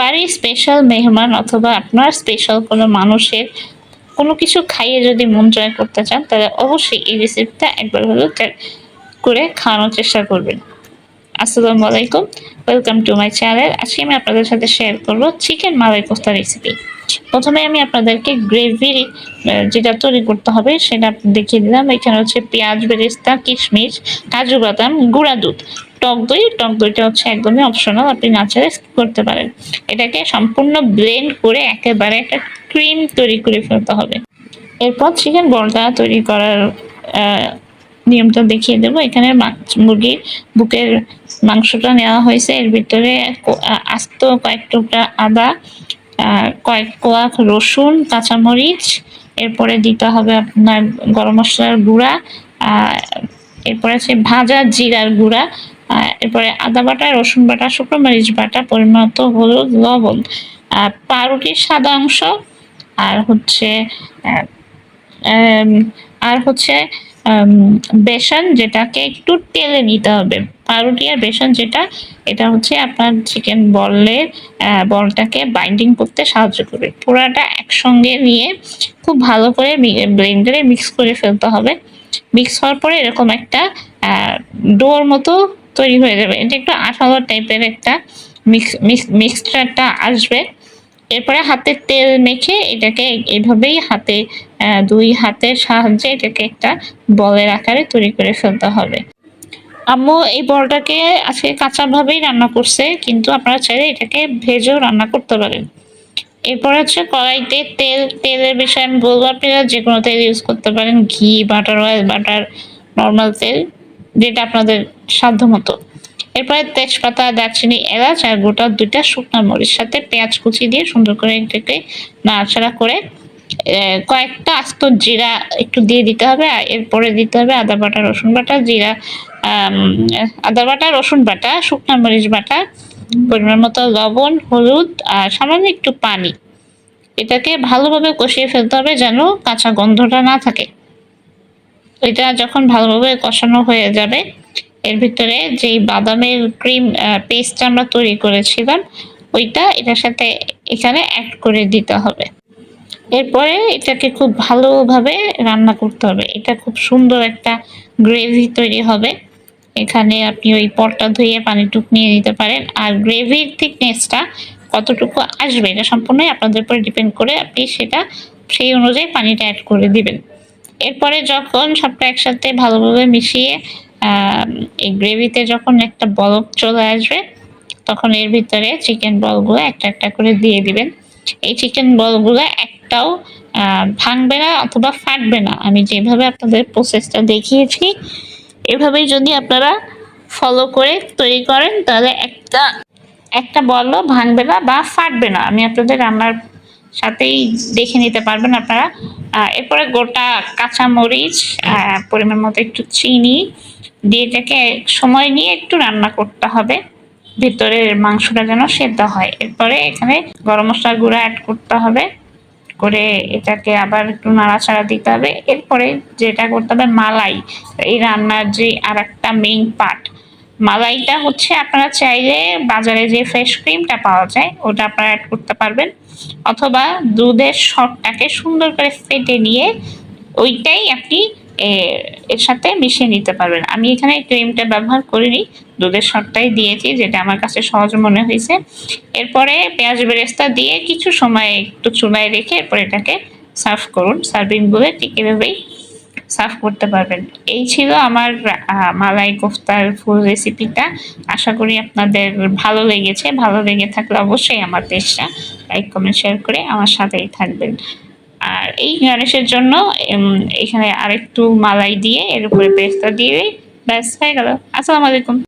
বাড়ির স্পেশাল মেহমান অথবা আপনার স্পেশাল কোনো মানুষের কোনো কিছু খাইয়ে যদি মন জয় করতে চান, তাহলে অবশ্যই এই রেসিপিটা একবার হলেও করে খাওয়ানোর চেষ্টা করবেন। আসসালামু আলাইকুম ওয়েলকাম টু মাই চ্যানেল আজকে আমি আপনাদের সাথে শেয়ার করব চিকেন মালাই কোফতা রেসিপি প্রথমে আমি আপনাদেরকে গ্রেভি যেটা তৈরি করতে হবে সেটা দেখিয়ে দিলাম। এখানে হচ্ছে পেঁয়াজ, বেরেস্তা, কিশমিশ, কাজু বাদাম, গুঁড়া দুধ। টক দই, টক দইটা হচ্ছে একদমই অপশনাল আপনি না skip করতে পারেন। এটাকে সম্পূর্ণ ব্লেন্ড করে একেবারে একটা ক্রিম তৈরি করে ফেলতে হবে। এরপর চিকেন বলটা তৈরি করার নিয়মটা দেখিয়ে দেবো। এখানে মুরগির বুকের মাংসটা নেওয়া হয়েছে। এর ভিতরে আস্ত কয়েক টুকরা আদা কয়েক কোয়া রসুন কাঁচামরিচ এরপরে দিতে হবে আপনার গরম মশলার গুঁড়া এরপরে আছে ভাজা জিরার গুঁড়া এরপরে আদা বাটা রসুন বাটা শুকনো মরিচ বাটা পরিমাণ হলুদ লবণ আহ, পাউরুটির সাদা অংশ আর হচ্ছে আর হচ্ছে বেসন যেটাকে একটু তেলে নিতে হবে। পাউরুটি আর বেসন যেটা, এটা হচ্ছে আপনার চিকেন বলের বলটাকে বাইন্ডিং করতে সাহায্য করবে। পুরাটা একসঙ্গে নিয়ে খুব ভালো করে ব্লেন্ডারে মিক্স করে ফেলতে হবে। মিক্স হওয়ার পরে এরকম একটা ডোর মতো তৈরি হয়ে যাবে। এটা একটু আঠালো টাইপের একটা মিক্স মিক্সচারটা আসবে। এরপরে হাতে তেল মেখে এটাকে এভাবেই হাতে দুই হাতের সাহায্যে এটাকে একটা বলের আকারে তৈরি করে ফেলতে হবে। আম্মু, এই বলটাকে আজকে কাঁচাভাবেই রান্না করছে, কিন্তু আপনারা চাইলে এটাকে ভেজেও রান্না করতে পারেন। এরপর হচ্ছে কড়াইতে তেল, তেলের বিষয়ে আমি বলব আপনারা যে কোনো তেল ইউজ করতে পারেন, ঘি বাটার অয়েল বাটার নর্মাল তেল, যেটা আপনাদের সাধ্য মতো এরপরে তেজপাতা, দারচিনি, এলাচ আর গোটা দুইটা শুকনো মরিচ সাথে পেঁয়াজ কুচি দিয়ে সুন্দর করে এটাকে নাড়াচাড়া করে কয়েকটা আস্ত জিরা একটু দিয়ে দিতে হবে, আর এরপরে দিতে হবে আদা বাটা, রসুন বাটা, জিরা আদা বাটা, রসুন বাটা, শুকনো মরিচ বাটা, পরিমাণ মতো লবণ, হলুদ, আর সামান্য একটু পানি। এটাকে ভালোভাবে কষিয়ে ফেলতে হবে যেন কাঁচা গন্ধটা না থাকে। এটা যখন ভালোভাবে কষানো হয়ে যাবে, এর ভিতরে যেই বাদামের ক্রিম পেস্ট আমরা তৈরি করেছিলাম, ওইটা এটার সাথে এখানে অ্যাড করে দিতে হবে। এরপরে এটাকে খুব ভালোভাবে রান্না করতে হবে। এটা খুব সুন্দর একটা গ্রেভি তৈরি হবে। এখানে আপনি ওই পটটা ধুয়ে পানিটুক নিয়ে নিতে পারেন। আর গ্রেভির থিকনেসটা কতটুকু আসবে এটা সম্পূর্ণই আপনাদের উপরে ডিপেন্ড করে আপনি সেটা সেই অনুযায়ী পানিটা অ্যাড করে দিবেন। এরপরে যখন সবটা একসাথে ভালোভাবে মিশিয়ে এই গ্রেভিতে যখন একটা বলক চলে আসবে, তখন এর ভিতরে চিকেন বলগুলো একটা একটা করে দিয়ে দিবেন। এই চিকেন বলগুলো একটাও ভাঙবে না অথবা ফাটবে না। আমি যেভাবে আপনাদের প্রসেসটা দেখিয়েছি, এভাবেই যদি আপনারা ফলো করে তৈরি করেন, তাহলে একটা একটা বলও ভাঙবে না বা ফাটবে না। আমি আপনাদের রান্নার সাথেই দেখে নিতে পারবেন আপনারা। এরপরে গোটা কাঁচা মরিচ পরিমাণ মতো একটু চিনি দিয়ে এটাকে সময় নিয়ে একটু রান্না করতে হবে। ভেতরের মাংসটা যেন সেদ্ধ হয়। এরপরে এখানে গরম মশলার গুঁড়া অ্যাড করতে হবে। করে এটাকে আবার একটু নাড়াচাড়া দিতে হবে। এরপরে যেটা করতে হবে, মালাই। এই রান্নার যে আর একটা মেইন পার্ট মালাইটা হচ্ছে আপনারা চাইলে বাজারে যে ফ্রেশ ক্রিমটা পাওয়া যায়, ওটা আপনারা অ্যাড করতে পারবেন। অথবা দুধের শটটাকে সুন্দর করে ফেটে নিয়ে ওইটাই আপনি এর সাথে মিশিয়ে নিতে পারবেন। আমি এখানে ক্রিমটা ব্যবহার করিনি, দুধের শটটাই দিয়েছি, যেটা আমার কাছে সহজ মনে হয়েছে। এরপরে পেঁয়াজ বেরেস্তা দিয়ে কিছু সময় একটু চুলায় রেখে এরপর এটাকে সার্ভ করুন। সার্ভিং বলে ঠিক এভাবেই সার্ভ করতে পারবেন। এই ছিল আমার মালাই কোফতার ফুল রেসিপিটা। আশা করি আপনাদের ভালো লেগেছে। ভালো লেগে থাকলে অবশ্যই আমার পেজটা লাইক, কমেন্ট, শেয়ার করে আমার সাথেই থাকবেন। এই গণেশের জন্য এখানে আরেকটু মালাই দিয়ে এর উপরে পেস্তা দিয়ে, ব্যাস, হয়ে গেল। আসসালামু আলাইকুম।